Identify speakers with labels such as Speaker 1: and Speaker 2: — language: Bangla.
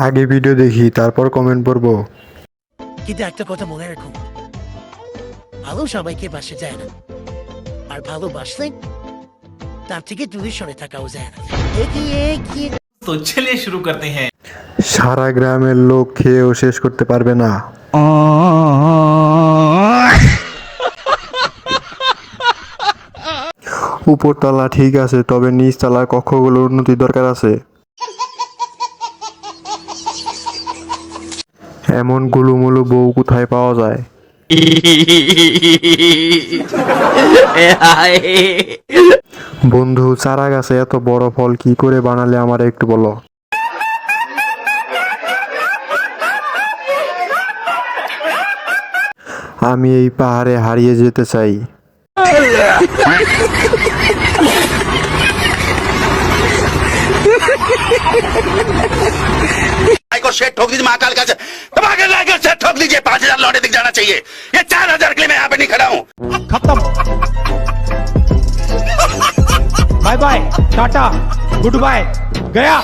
Speaker 1: আগে ভিডিও দেখি তারপর কমেন্ট করব
Speaker 2: কিন্তু একটা কথা মনে রাখো ভালো সবাইকে বাসে যায় না আর ভালোবাসলে তার থেকে দূরে সরে থাকাও যায় না।
Speaker 3: তো চলে শুরু করতে হ্যাঁ।
Speaker 1: সারা গ্রামের লোক খেয়েও শেষ করতে পারবে না। উপরতলা ঠিক আছে তবে নিচতলার কক্ষগুলোর উন্নতি দরকার আছে। এমন গুলুমুলু বউ কোথায় পাওয়া যায়? বন্ধু, চারা গাছে এত বড় ফল কি করে বানালে আমার একটু বলো। আমি এই পাহাড়ে হারিয়ে যেতে চাই।
Speaker 4: को शेट ठोक दीजिए, महाकाल का तबाके लाकर ठोक दीजिए, पाँच हज़ार लौटे दिख जाना चाहिए। ये चार हज़ार के लिए मैं यहाँ पे नहीं खड़ा हूँ।
Speaker 5: खत्म। Bye bye, tata, goodbye, गया।